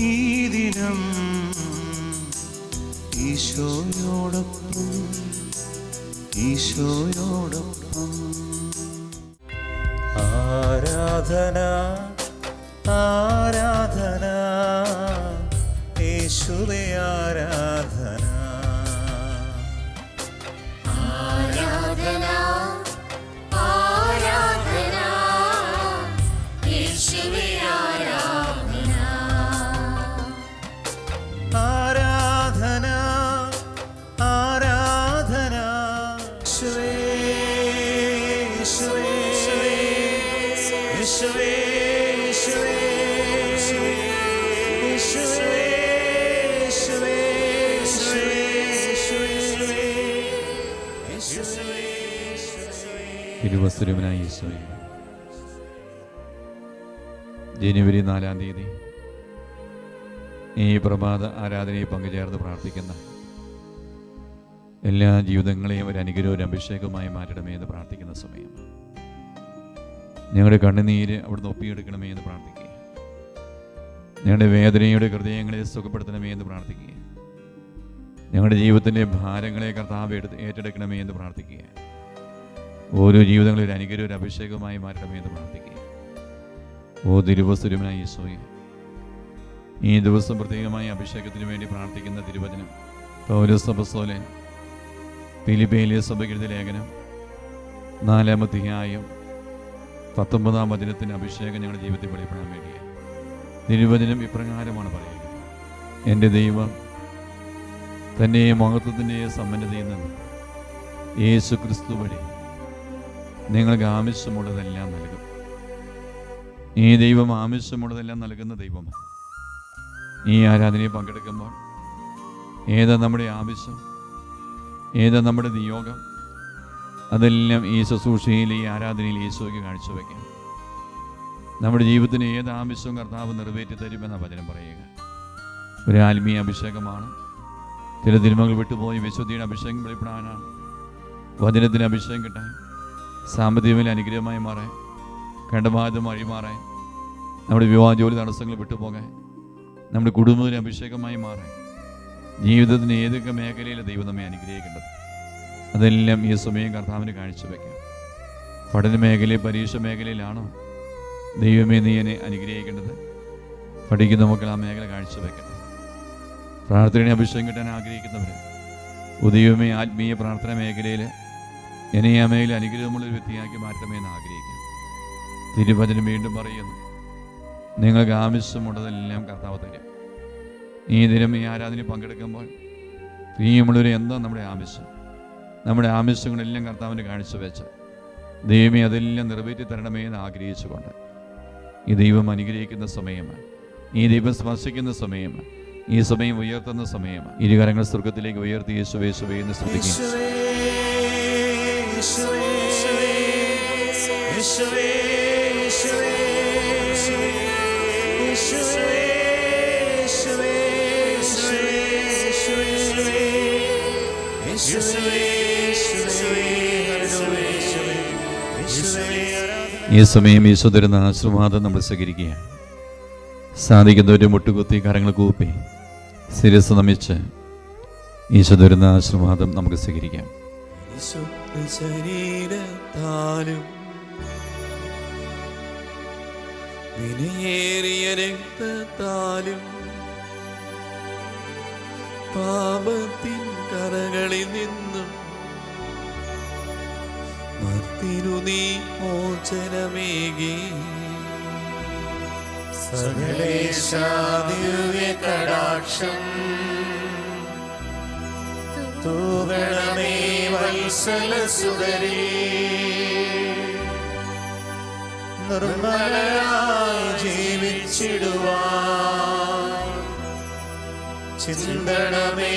ഈ ദിനം ഈശോയോടൊപ്പം ഈശോയോടൊപ്പം. ആരാധന ആരാധന തിരുവസ്തുരവനായ യേശുവേ ജനുവരി നാലാം തീയതി ഈ പ്രഭാത ആരാധനയിൽ പങ്കുചേർന്ന് പ്രാർത്ഥിക്കുന്ന എല്ലാ ജീവിതങ്ങളെയും ഒരു അനുഗ്രഹം ഒരു അഭിഷേകമായി മാറ്റണമേ എന്ന് പ്രാർത്ഥിക്കുന്ന സമയം. ഞങ്ങളുടെ കണ്ണുനീര് അവിടുന്ന് ഒപ്പിയെടുക്കണമേ എന്ന് പ്രാർത്ഥിക്കുക. ഞങ്ങളുടെ വേദനയുടെ ഹൃദയങ്ങളെ സുഖപ്പെടുത്തണമേ എന്ന് പ്രാർത്ഥിക്കുക. ഞങ്ങളുടെ ജീവിതത്തിന്റെ ഭാരങ്ങളെ കർത്താവ് ഏറ്റെടുക്കണമേ എന്ന് പ്രാർത്ഥിക്കുക. ഓരോ ജീവിതങ്ങളും ഒരു അനുഗ്രഹം ഒരു അഭിഷേകമായി മാറ്റമേ എന്ന് പ്രാർത്ഥിക്കുക ഓ തിരുവസ്തുരമനായ ഈശോയെ ഈ ദിവസം പ്രത്യേകമായി അഭിഷേകത്തിന് വേണ്ടി പ്രാർത്ഥിക്കുന്ന തിരുവചനം പൗരസഭസോലെ ഫിലിപ്പേലിയ സഭയ്ക്കെഴുതിയ ലേഖനം നാലാമധ്യായം പത്തൊമ്പതാം വചനത്തിന് അഭിഷേകം ഞങ്ങളുടെ ജീവിതത്തിൽ വെളിപ്പെടാൻ വേണ്ടിയാണ്. തിരുവചനം ഇപ്രകാരമാണ് പറയുന്നത്. എന്റെ ദൈവം തന്നെ മഹത്വത്തിന്റെ സമ്മന്നതയിൽ നിന്ന് യേശു ക്രിസ്തു വഴി നിങ്ങൾക്ക് ആവശ്യമുള്ളതെല്ലാം നൽകും. ഈ ദൈവം ആവശ്യമുള്ളതെല്ലാം നൽകുന്ന ദൈവമാണ്. ഈ ആരാധനയെ പങ്കെടുക്കുമ്പോൾ ഏതാ നമ്മുടെ ആവശ്യം ഏതാ നമ്മുടെ നിയോഗം? അതെല്ലാം ഈ ശുശ്രൂഷയിൽ ഈ ആരാധനയിൽ ഈശോയ്ക്ക് കാഴ്ചവെക്കാം. നമ്മുടെ ജീവിതത്തിന് ഏത് ആവശ്യവും കർത്താവ് നിറവേറ്റി തരുമെന്ന വചനം പറയുക. ഒരു ആത്മീയ അഭിഷേകമാണ്. ചില തിരുമകൾ വിട്ടുപോയി വിശുദ്ധിയുടെ അഭിഷേകം വെളിപ്പെടാനാണ്. വചനത്തിന് അഭിഷേകം കിട്ടാൻ സാമ്പത്തികമായി അനുഗ്രഹമായി മാറാൻ കണ്ടമാതം അഴിമാറാൻ നമ്മുടെ വിവാഹ ജോലി തടസ്സങ്ങൾ വിട്ടുപോകാൻ നമ്മുടെ കുടുംബത്തിന് അഭിഷേകമായി മാറാൻ ജീവിതത്തിന് ഏതൊക്കെ മേഖലയിൽ ദൈവം നമ്മെ അനുഗ്രഹിക്കേണ്ടത്? അതെല്ലാം ഈ സമയം കർത്താവിന് കാഴ്ചവെക്കാം. പഠന മേഖലയിൽ പരീക്ഷ മേഖലയിലാണോ ദൈവമേ നീ എന്നെ അനുഗ്രഹിക്കേണ്ടത്? പഠിക്കുന്ന മക്കൾ ആ മേഖല കാഴ്ചവെക്കട്ടെ. പ്രാർത്ഥനയുടെ അഭിഷേകം കിട്ടാൻ ആഗ്രഹിക്കുന്നവർ ഉദയമേ ആത്മീയ പ്രാർത്ഥന മേഖലയിൽ എന്നെ ആ മേഖല അനുഗ്രഹമുള്ളൊരു വ്യക്തിയാക്കി മാറ്റമേ എന്ന് ആഗ്രഹിക്കുന്നു. തിരുവചനം വീണ്ടും പറയുന്നു. നിങ്ങൾക്ക് ആവശ്യമുള്ളതെല്ലാം കർത്താവ് തരും. ഈ ദിനം ഈ ആരാധന പങ്കെടുക്കുമ്പോൾ പ്രിയമുള്ളവർ എന്താ നമ്മുടെ ആവശ്യം. നമ്മുടെ ആവശ്യങ്ങളെല്ലാം കർത്താവിന്റെ കാണിച്ചു വെച്ച് ദൈവമേ അതെല്ലാം നിറവേറ്റി തരണമേ എന്ന് ആഗ്രഹിച്ചുകൊണ്ട് ഈ ദൈവം അനുഗ്രഹിക്കുന്ന സമയമാണ്. ഈ ദൈവം സ്പർശിക്കുന്ന സമയമാണ്. ഈ സമയം ഉയർത്തുന്ന സമയമാണ്. ഇരുകരങ്ങൾ സ്വർഗത്തിലേക്ക് ഉയർത്തി യേശുവേ യേശുവേ എന്ന് സ്തുതിക്കും ഈ സമയം ഈശോ തരുന്ന ആശീർവാദം നമ്മൾ സ്വീകരിക്കുകയാണ്. സാധിക്കുന്നവരെ മുട്ടുകുത്തി കരങ്ങൾ കൂപ്പി ശിരസ് നമിച്ച് ഈശോ തരുന്ന ആശീർവാദം നമുക്ക് സ്വീകരിക്കാം. ശരീരത്താലും രക്തത്താലും പാപത്തിൻ കറകളിൽ നിന്നും നീ മോചനമേകി. കടാക്ഷം തൂകണമേ നിർമ്മലരായി ജീവിച്ചിടുവാ ചിന്തണമേ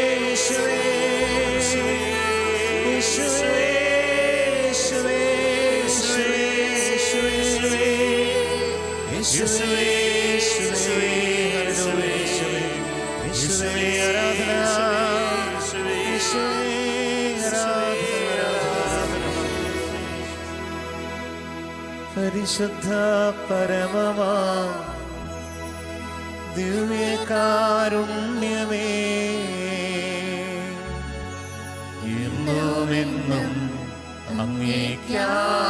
പരിശുദ്ധ പരമമാ. ദിവ്യകാരുണ്യമേ എന്നും എന്നും അങ്ങേക്കാരാധന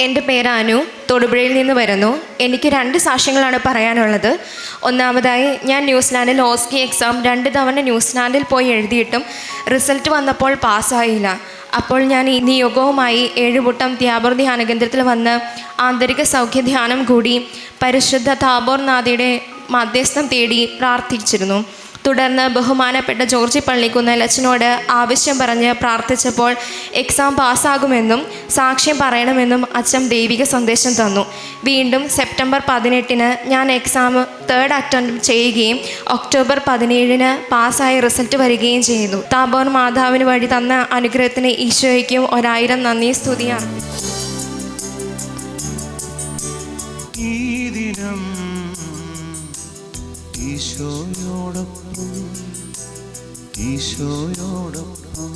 എന്റെ പേര് അനു. തൊടുപുഴയിൽ നിന്ന് വരുന്നു. എനിക്ക് രണ്ട് സാക്ഷ്യങ്ങളാണ് പറയാനുള്ളത്. ഒന്നാമതായി ഞാൻ ന്യൂസിലാൻഡിൽ ഓസ്കി എക്സാം രണ്ട് തവണ ന്യൂസിലാൻഡിൽ പോയി എഴുതിയിട്ടും റിസൾട്ട് വന്നപ്പോൾ പാസ്സായില്ല. അപ്പോൾ ഞാൻ ഈ നിയോഗവുമായി ഏഴുപുട്ടം ത്യാബോർ ധ്യാന കേന്ദ്രത്തിൽ വന്ന് ആന്തരിക സൗഖ്യ ധ്യാനം കൂടി പരിശുദ്ധ താബോർനാഥയുടെ മധ്യസ്ഥം തേടി പ്രാർത്ഥിച്ചിരുന്നു. തുടർന്ന് ബഹുമാനപ്പെട്ട ജോർജി പള്ളിക്കുന്നൽ അച്ഛനോട് ആവശ്യം പറഞ്ഞ് പ്രാർത്ഥിച്ചപ്പോൾ എക്സാം പാസ്സാകുമെന്നും സാക്ഷ്യം പറയണമെന്നും അച്ഛൻ ദൈവിക സന്ദേശം തന്നു. വീണ്ടും സെപ്റ്റംബർ പതിനെട്ടിന് ഞാൻ എക്സാം തേർഡ് അറ്റംപ്റ്റ് ചെയ്യുകയും ഒക്ടോബർ പതിനേഴിന് പാസ്സായ റിസൾട്ട് വരികയും ചെയ്തു താബോർ മാതാവിന് വഴി തന്ന അനുഗ്രഹത്തിന് ഈശോയ്ക്കും ഒരായിരം നന്ദി. സ്തുതിയാണ് ഈശോയോടൊപ്പം ഈശോയോടൊപ്പം.